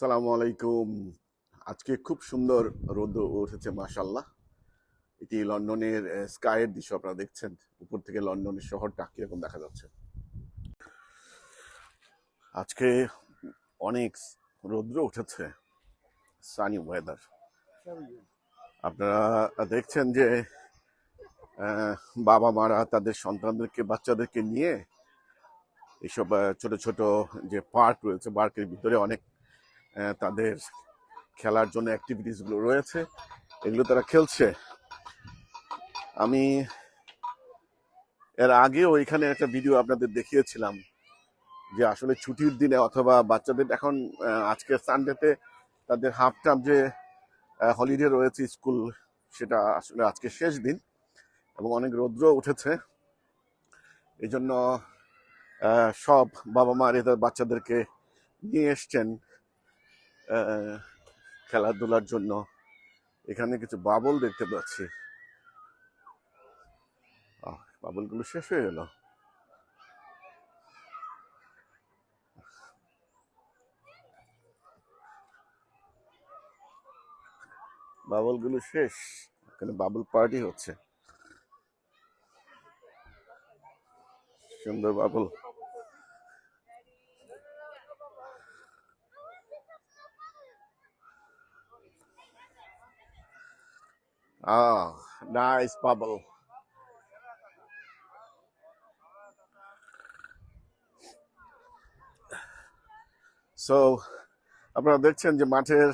সালামু আলাইকুম। আজকে খুব সুন্দর রোদ উঠেছে মাশাল্লাহ এটি লন্ডনের স্কাইয়ের দৃশ্য আপনারা দেখছেন। উপর থেকে লন্ডনের শহরটা কীরকম দেখা যাচ্ছে। আজকে অনেক রৌদ্র উঠেছে সানি ওয়েদার আপনারা দেখছেন যে বাবা মারা তাদের সন্তানদেরকে, বাচ্চাদেরকে নিয়ে এইসব ছোট ছোট যে পার্ক রয়েছে, পার্কের ভিতরে অনেক তাদের খেলার জন্য অ্যাক্টিভিটিসগুলো রয়েছে, এগুলো তারা খেলছে। আমি এর আগেও এখানে একটা ভিডিও আপনাদের দেখিয়েছিলাম যে আসলে ছুটির দিনে অথবা বাচ্চাদের এখন আজকে সানডেতে তাদের হাফ টার্ম যে হলিডে রয়েছে স্কুল সেটা আসলে আজকে শেষ দিন এবং অনেক রৌদ্র উঠেছে। এই জন্য সব বাবা মা এদের বাচ্চাদেরকে নিয়ে এসছেন। খেলাধুলার জন্য এখানে কিছু বাবল দেখতে পাচ্ছি। বাবলগুলো শেষ হয়ে গেল। বাবলগুলো শেষ। এখানে বাবল পার্টি হচ্ছে। সুন্দর bubble. Ah, nice bubble. So আপনারা দেখছেন যে মাঠের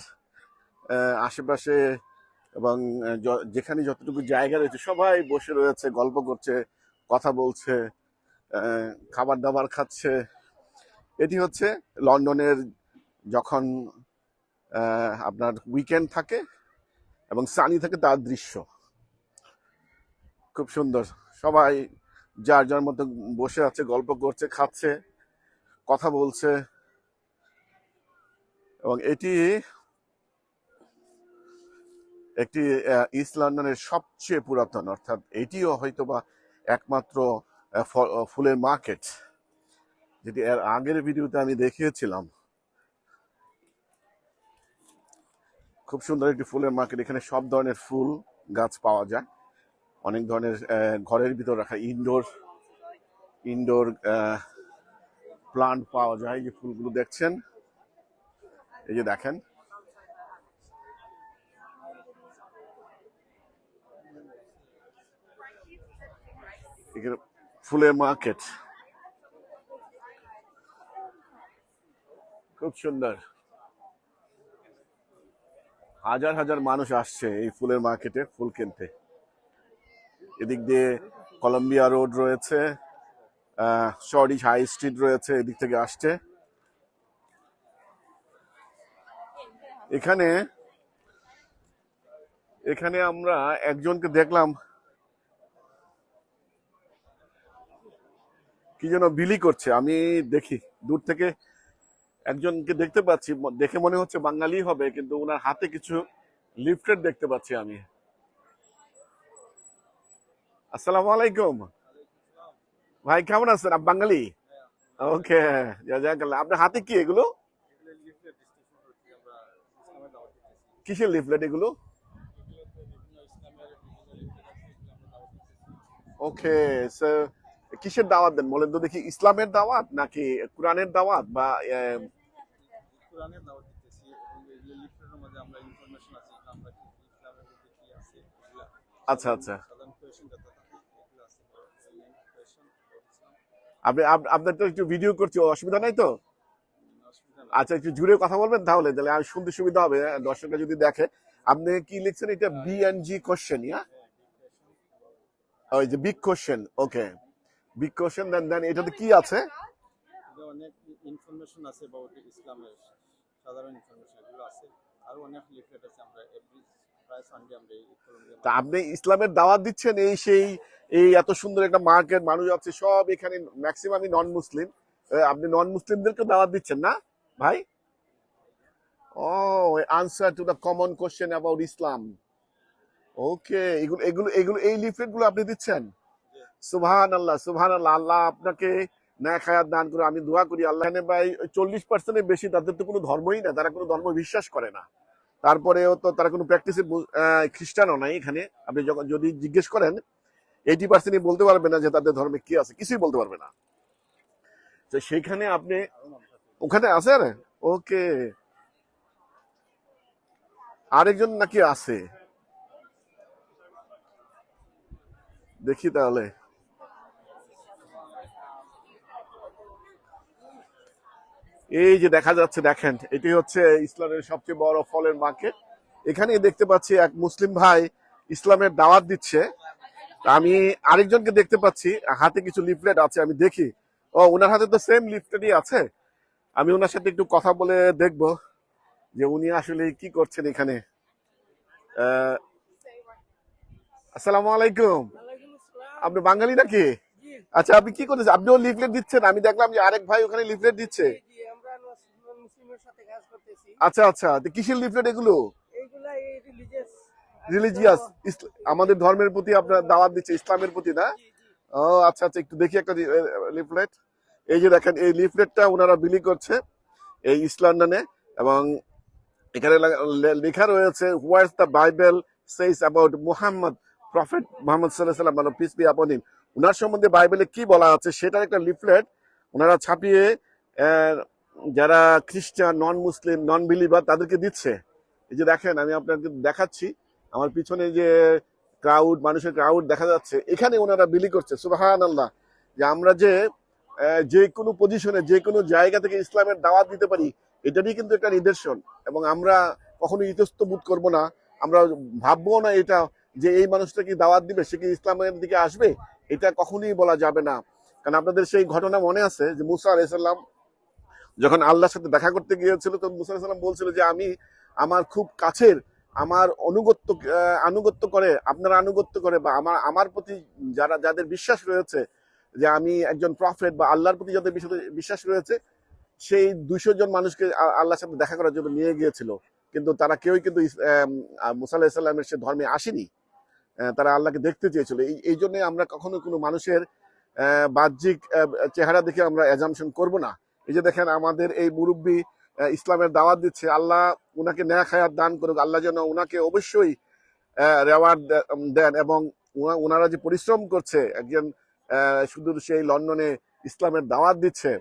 আশেপাশে এবং যেখানে যতটুকু জায়গা রয়েছে সবাই বসে রয়েছে গল্প করছে কথা বলছে খাবার দাবার খাচ্ছে এটি হচ্ছে লন্ডনের যখন আপনার উইকেন্ড থাকে এবং সানি থাকে তার দৃশ্য। খুব সুন্দর। সবাই যার যার মতো বসে আছে, গল্প করছে, খাচ্ছে, কথা বলছে। এবং এটি একটি ইস্ট লন্ডনের সবচেয়ে পুরাতন, অর্থাৎ এটিও হয়তো বা একমাত্র ফুলের মার্কেট। যেটি এর আগের ভিডিওতে আমি দেখিয়েছিলাম। খুব সুন্দর একটি ফুলের মার্কেট এখানে সব ধরনের ফুল, গাছ পাওয়া যায়। অনেক ধরনের ঘরের ভিতর রাখা ইনডোর ইনডোর প্লান্ট পাওয়া যায়। যে ফুলগুলো দেখছেন, এই যে দেখেন। এখানে ফুলের মার্কেট খুব সুন্দর। হাজার হাজার মানুষ আসছে এই ফুলের মার্কেটে ফুল কিনতে। এদিক দিয়ে কলম্বিয়া রোড রয়েছে শরিজ হাই স্ট্রিট রয়েছে, এদিক থেকে আসছে। এখানে এখানে আমরা একজনকে দেখলাম, কি যেন বিলি করছে, আমি দেখি, দূর থেকে একজনকে দেখতে পাচ্ছি দেখে মনে হচ্ছে বাঙালি হবে, কিন্তু ওনার হাতে কিছু লিফটেড দেখতে পাচ্ছি আমি। আসসালামু আলাইকুম। ভাই, কেমন আছেন? আপ বাঙালি? ওকে আপনার হাতে কি এগুলো? কিসের লিফলেট এগুলো? ওকে কিসের দাওয়াত দেন? বলেন তো দেখি, ইসলামের দাওয়াত নাকি কোরআনের দাওয়াত বা কোরআনের দাওয়াত দিতেছি এবং এই যে লিফলেটের মধ্যে আমরা ইনফরমেশন আছে আমরা কি ইসলামের মধ্যে কি আছে আচ্ছা আচ্ছা। সাধারণ কোয়েশন যত এগুলো আছে আপনি আপনার তো একটু ভিডিও করছি অসুবিধা নাই তো? আচ্ছা একটু জুড়ে কথা বলবেন তাহলে তাহলে আর শুনতে সুবিধা হবে হ্যাঁ, দর্শকরা যদি দেখে। আপনি কি লিখছেন এটা B N G question yeah? ওই যে big question okay big question then then এটাতে কি আছে? এটা অনেক ইনফরমেশন আছে about ইসলামের সাধারণ ইনফরমেশন এগুলো আছে। আরও অনেক লিফলেট আছে আমরা এভরি প্রায় সানডে আমরা এই তা আপনি ইসলামের দাওয়াত দিচ্ছেন এই সেই এই এত সুন্দর একটা মার্কেট মানুষ আছে সব এখানে ম্যাক্সিমামই নন মুসলিম আপনি নন মুসলিমদেরকে দাওয়াত দিচ্ছেন না ভাই? ও answer to the common question about Islam okay এগুলো এগুলো এগুলো এই লিফলেটগুলো আপনি দিচ্ছেন? সুবহান আল্লাহ সুবহান আল্লাহ আল্লাহ আপনাকে না খায়াত দান করে আমি দোয়া করি আল্লাহ। ভাই চল্লিশ পার্সেন্টের বেশি, তাদের তো কোনো ধর্মই না, তারা কোনো ধর্ম বিশ্বাস করে না। তারপরেও তো তারা কোনো প্র্যাকটিসে খ্রিস্টানও নাই এখানে। আপনি যদি জিজ্ঞেস করেন এইটি পার্সেন্টই বলতে পারবে না যে তাদের ধর্মে কি আছে, কিছুই বলতে পারবে না। তো সেইখানে আপনি ওখানে আছে আছেন ওকে। আরেকজন নাকি আছে? দেখি তাহলে। এই যে দেখা যাচ্ছে দেখেন এটি হচ্ছে ইসলামের সবচেয়ে বড় ফলের মার্কেট এখানে দেখতে পাচ্ছি এক মুসলিম ভাই ইসলামের দাওয়াত দিচ্ছে। আমি আরেকজনকে দেখতে পাচ্ছি হাতে কিছু লিফলেট আছে আমি দেখি। ও ওনার হাতে তো সেম লিফলেটই আছে। আমি ওনার সাথে একটু কথা বলে দেখব যে উনি আসলে কি করছেন এখানে। আহ, আসসালামু আলাইকুম। আপনি বাঙালি নাকি? আচ্ছা আপনি কি করতেছেন আপনিও লিফলেট দিচ্ছেন আমি দেখলাম যে আরেক ভাই ওখানে লিফলেট দিচ্ছে জি, আমরা নস- মুসলিমের সাথে কাজ করতেছি আচ্ছা আচ্ছা কিসের লিফলেট এগুলো? রিলিজিয়াস আমাদের ধর্মের প্রতি আপনার দাওয়াত দিচ্ছে ইসলামের প্রতি না? ও আচ্ছা আচ্ছা একটু দেখি একটা লিফলেট এই যে দেখেন এই লিফলেটটা ওনারা বিলি করছে এই ইস্ট লন্ডনে এবং এখানে লেখা রয়েছে what's the Bible says about Muhammad prophet Mohammad সাল্লাহ সাল্লাম মানে পিস বি আপন ওনার সম্বন্ধে বাইবেলে কি বলা আছে সেটার একটা লিফলেট ওনারা ছাপিয়ে যারা খ্রিস্টান নন মুসলিম নন বিলিভার তাদেরকে দিচ্ছে। এই যে দেখেন, আমি আপনাকে দেখাচ্ছি, আমার পিছনে যে ক্রাউড মানুষের ক্রাউড দেখা যাচ্ছে, এখানে ওনারা বিলি করছে সুবাহান আল্লাহ যে আমরা যে যে কোনো পজিশনে যে কোনো জায়গা থেকে ইসলামের দাওয়াত দিতে পারি, এটারই কিন্তু একটা নিদর্শন। এবং আমরা কখনো ইতস্ত বোধ করব না, আমরা ভাববো না এটা, যে এই মানুষটা কি দাওয়াত দিবে, সে কি ইসলামের দিকে আসবে? এটা কখনোই বলা যাবে না। কারণ আপনাদের সেই ঘটনা মনে আছে, যে মুসা আলাইসাল্লাম যখন আল্লাহর সাথে দেখা করতে গিয়েছিল, তখন মুসা আলাইসাল্লাম বলছিল যে, আমি আমার খুব কাছের, আমার অনুগত্য আনুগত্য করে, আপনারা আনুগত্য করে বা আমার আমার প্রতি যারা, যাদের বিশ্বাস রয়েছে যে আমি একজন প্রফেট বা আল্লাহর প্রতি যাদের বিশ্বাস- রয়েছে, সেই দুইশো জন মানুষকে আল্লাহর সাথে দেখা করার জন্য নিয়ে গিয়েছিল। কিন্তু তারা কেউই কিন্তু মুসা আলাহিসাল্লামের সে ধর্মে আসেনি। তারা আল্লাহকে দেখতে চেয়েছিল। এই এই জন্য আমরা কখনো কোনো মানুষের বাহ্যিক চেহারা দেখে আমরা অ্যাজামশন করব না। এই যে দেখেন আমাদের এই মুরব্বী ইসলামের দাওয়াত দিচ্ছে, আল্লাহ উনাকে ন্যায় খায়াত দান করুক, আল্লাহ যেন উনাকে অবশ্যই রেওয়ার্ড দেন এবং উনারা যে পরিশ্রম করছে, একজন শুধু সেই লন্ডনে ইসলামের দাওয়াত দিচ্ছে,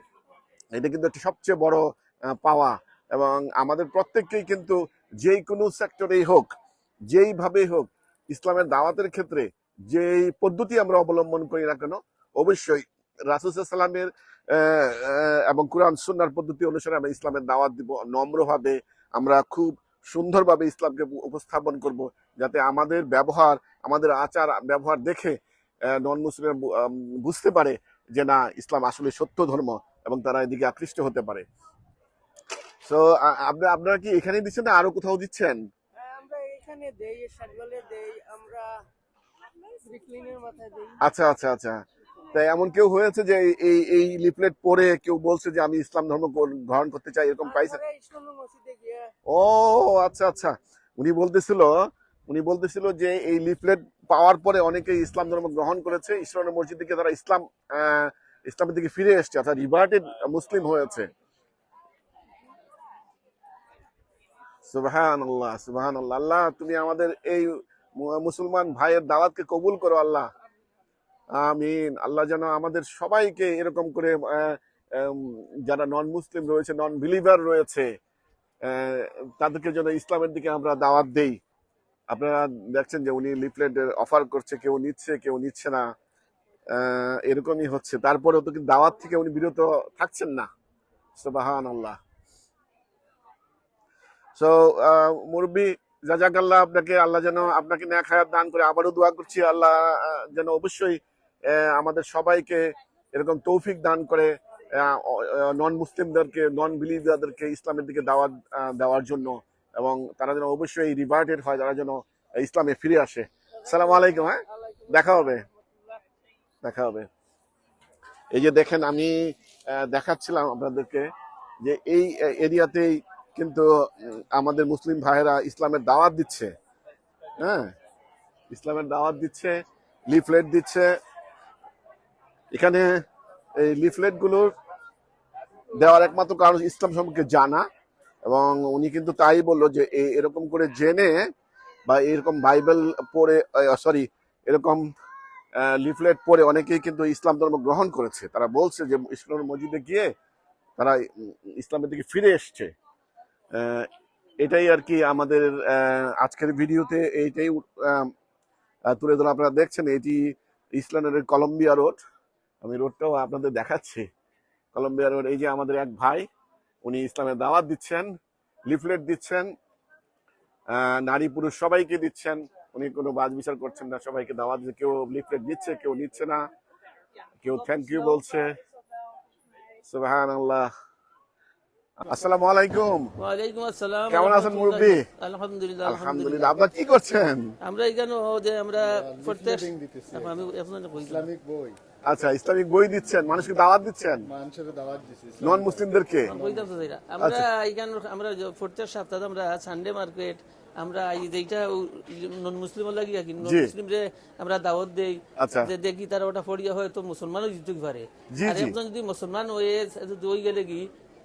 এটা কিন্তু একটি সবচেয়ে বড় পাওয়া এবং আমাদের প্রত্যেককেই কিন্তু যেই কোনো সেক্টরেই হোক যেইভাবেই হোক, ইসলামের দাওয়াতের ক্ষেত্রে যেই পদ্ধতি আমরা অবলম্বন করি না কেন, অবশ্যই রাসুসাল্লামের এবং কোরআন সুন্নার পদ্ধতি অনুসারে আমরা ইসলামের দাওয়াত দিব নম্রভাবে। আমরা খুব সুন্দরভাবে ইসলামকে উপস্থাপন করব যাতে আমাদের ব্যবহার আমাদের আচার ব্যবহার দেখে নন মুসলিম বুঝতে পারে যে না ইসলাম আসলে সত্য ধর্ম এবং তারা এদিকে আকৃষ্ট হতে পারে। তো আপনারা আপনারা কি এখানেই দিচ্ছেন না আরও কোথাও দিচ্ছেন? হ্যাঁ, আমরা এখানে দেই সাগলে দেই আমরা মাথায় দেই। আচ্ছা আচ্ছা আচ্ছা। তাই এমন কেউ হয়েছে যে এই- এই লিফলেট পড়ে কেউ বলছে যে আমি ইসলাম ধর্ম গ্রহণ- করতে চাই এরকম পাইছে? ও আচ্ছা আচ্ছা। উনি বলতেছিল উনি বলতেছিল যে এই লিফলেট পাওয়ার পরে অনেকে ইসলাম ধর্ম গ্রহণ করেছে ইসলামের মসজিদ থেকে তারা ইসলাম আহ, ইসলামের দিকে ফিরে এসছে অর্থাৎ রিভার্টেড মুসলিম হয়েছে। সুবহান আল্লাহ সুবহান আল্লাহ আল্লাহ তুমি আমাদের এই মুসলমান ভাইয়ের দাওয়াতকে কবুল করো আল্লাহ। আমিন। আল্লাহ যেন আমাদের সবাইকে এরকম করে যারা নন মুসলিম রয়েছে নন বিলিভার রয়েছে তাদেরকে যেন ইসলামের দিকে আমরা দাওয়াত দেই। আপনারা দেখছেন যে উনি লিফলেট অফার করছে, কেউ নিচ্ছে কেউ নিচ্ছে না। এরকমই হচ্ছে। তারপরেও তো দাওয়াত থেকে উনি বিরত থাকছেন না। সুবাহান আল্লাহ সো মুরব্বী, জাজাকাল্লাহ আপনাকে, আল্লাহ যেন আপনাকে ন্যাক হায়াত দান করে, আবারও দোয়া করছি। আল্লাহ যেন অবশ্যই আমাদের সবাইকে এরকম তৌফিক দান করে নন মুসলিমদেরকে নন বিলিভারদেরকে ইসলামের দিকে দাওয়াত দেওয়ার জন্য এবং তারা যেন অবশ্যই রিভার্টেড হয়, তারা যেন ইসলামে ফিরে আসে। সালাম আলাইকুম হ্যাঁ? দেখা হবে। দেখা হবে। এই যে দেখেন, আমি দেখাচ্ছিলাম আপনাদেরকে যে এই এরিয়াতেই কিন্তু আমাদের মুসলিম ভাইয়েরা ইসলামের দাওয়াত দিচ্ছে। হ্যাঁ? ইসলামের দাওয়াত দিচ্ছে, লিফলেট দিচ্ছে এখানে এই লিফলেটগুলোর দেওয়ার একমাত্র কারণ ইসলাম সম্পর্কে জানা এবং উনি কিন্তু তাই বলল যে এরকম করে জেনে বা এরকম বাইবেল পড়ে সরি, এরকম লিফলেট পড়ে অনেকেই কিন্তু ইসলাম ধর্ম গ্রহণ করেছে। তারা বলছে যে ইসলাম মসজিদে গিয়ে তারা ইসলামের দিকে ফিরে এসছে। এটাই আর কি আমাদের আজকের ভিডিওতে এইটাই তুলে ধরা আপনারা দেখছেন। এটি ইসলামের কলম্বিয়া রোড। আমি রোডটাও আপনাদের দেখাচ্ছি। কলম্বিয়া রোড এই যে আমাদের এক ভাই উনি ইসলামের দাওয়াত দিচ্ছেন লিফলেট দিচ্ছেন আহ, নারী পুরুষ সবাইকে দিচ্ছেন। উনি কোনো বাজ বিচার করছেন না সবাইকে দাওয়াত দিচ্ছে। কেউ লিফলেট দিচ্ছে কেউ নিচ্ছে না। কেউ থ্যাংক ইউ বলছে। সুবহান আল্লাহ আসসালামু আলাইকুম। ওয়ালাইকুম আসসালাম। কেমন আছেন মুরব্বী? আলহামদুলিল্লাহ আলহামদুলিল্লাহ। আপনার কি করছেন? আমরা এখানে যে আমরা প্রত্যেক আমি এখন ইসলামিক বই। আচ্ছা ইসলামিক বই দিচ্ছেন মানুষকে দাওয়াত দিচ্ছেন? মানুষের দাওয়াত দিছি নন মুসলিমদেরকে আমরা এখানে আমরা প্রত্যেক সপ্তাহে আমরা সানডে মার্কেট আমরা এই যেটা নন মুসলিম লাগি কি নন মুসলিম রে আমরা দাওয়াত দেই আচ্ছা। যে দেখি তারা ওটা ফড়িয়া হয় তো মুসলমানও পারে। আর একজন যদি মুসলমান হয়ে যদি গেলে কি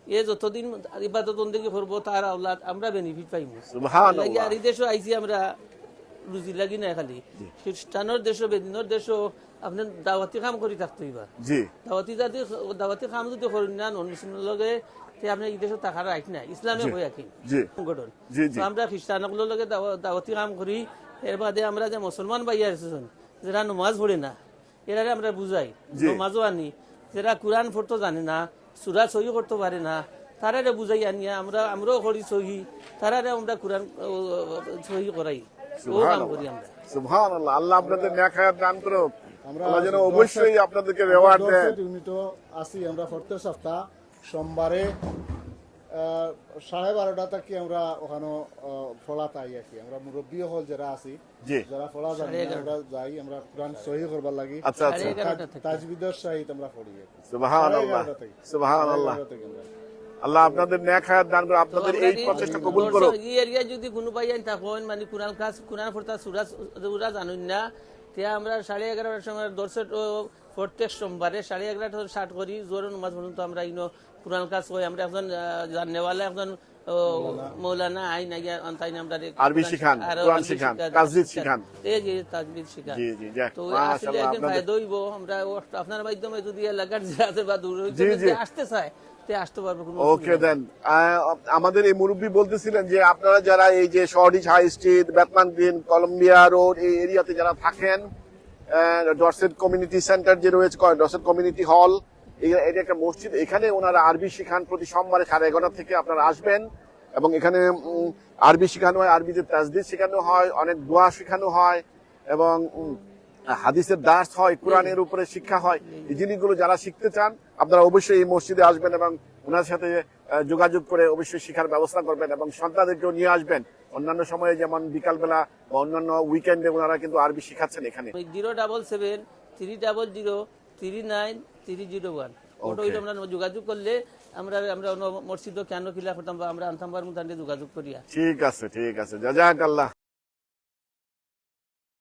এ যতদিন ইবাদত বন্দেগি করব তার আওলাদ আমরা বেনিফিট পাইমু। আর এই দেশও আইছি আমরা রুজি লাগি না খালি। খ্রিস্টানোর দেশও বেদিনের দেশও আপনি দাওয়াতি কাম করি থাকতে হইবা জি। দাওয়াতি জাতি দাওয়াতি কাম যদি করেন না লগে আপনি এই দেশে টাকা রাখ না ইসলামে হয়ে আকি সংগঠন। আমরা খ্রিস্টানগুলোর লগে দাওয়াতি কাম করি এর বাদে আমরা যে মুসলমান যারা নমাজ পড়ে না এরা আমরা বুঝাই নমাজও আনি যারা কোরআন পড়তে জানে না সুরা সহি করতে পারে না তারারে বুঝাই আনিয়া আমরা আমরাও করি সহি তারারে আমরা কোরআন সহি করাই ও কাম করি আমরা। সুবহান আল্লাহ আপনাদের হায়াত দান করুক। আমরা যেন অবশ্যই আপনাদেরকে রেওয়ার্ড ইউনিটও আছি আমরা প্রত্যেক সপ্তাহ সোমবারে সাড়ে বারোটা থেকে আমরা ওখানে ফলা তাই আছি আমরা মুরব্বী হল যারা আছি যারা ফলা জানি আমরা যাই আমরা কোরআন সহি করবার লাগি। আচ্ছা আচ্ছা। তাজবিদের সহিত আমরা পড়ি। আর কি। আল্লাহ আপনাদের ন্যাক হায়াত দান করুক আপনাদের এই প্রচেষ্টা কবুল করুক। এই এরিয়া যদি কোনো ভাই আইন থাকুন মানে কোরআন ক্লাস কোরআন পড়তা সুরা সুরা জানুন না তে আমরা সাড়ে এগারোটার সময় দর্শক প্রত্যেক সোমবারে সাড়ে এগারোটা স্টার্ট করি জোর নমাজ পর্যন্ত আমরা ইনো কোরআন ক্লাস করি আমরা একজন জানেওয়ালা একজন মৌলানা আইন আইয়া তাই আমরা আরবি শিখান, কোরআন শিখান, তাজবিদ শিখান। এই যে তাজবিদ শিখান জি জি তো আসলে মাশাআল্লাহ একদিন ফায়দা হইব আমরা আপনার মাধ্যমে যদি এলাকার যে আছে বা দূর হইতে জি, জি। যদি আসতে চায় আসতে পারবে ওকে দেন আমাদের এই মুরব্বী বলতেছিলেন যে আপনারা যারা এই যে শহরিজ High Street Batman Green Columbia Road এই এরিয়াতে যারা থাকেন ডরসেট কমিউনিটি সেন্টার যে রয়েছে ডরসেট কমিউনিটি হল এটা একটা মসজিদ। এখানে ওনারা আরবি শিখান প্রতি সোমবারে সাড়ে এগারোটা থেকে আপনারা আসবেন। এবং এখানে আরবি শেখানো হয় আরবিতে তাজদিদ শেখানো হয় অনেক দোয়া শেখানো হয় এবং হাদিসের দাস হয় কোরআনের উপরে শিক্ষা হয় এই জিনিসগুলো যারা শিখতে চান আপনারা অবশ্যই এই মসজিদে আসবেন এবং ওনার সাথে যোগাযোগ করে অবশ্যই শিখার ব্যবস্থা করবেন এবং সন্তানদেরকেও নিয়ে আসবেন। অন্যান্য সময়ে যেমন বিকালবেলা বা অন্যান্য উইকেন্ডে ওনারা কিন্তু আরবি শিখাচ্ছেন এখানে। Zero double seven three double zero three nine three zero one ওটা আমরা যোগাযোগ করলে আমরা আমরা মসজিদ কেন বা আমরা আনতাম বার মতো যোগাযোগ করিয়া। ঠিক আছে ঠিক আছে। জাজাক আল্লাহ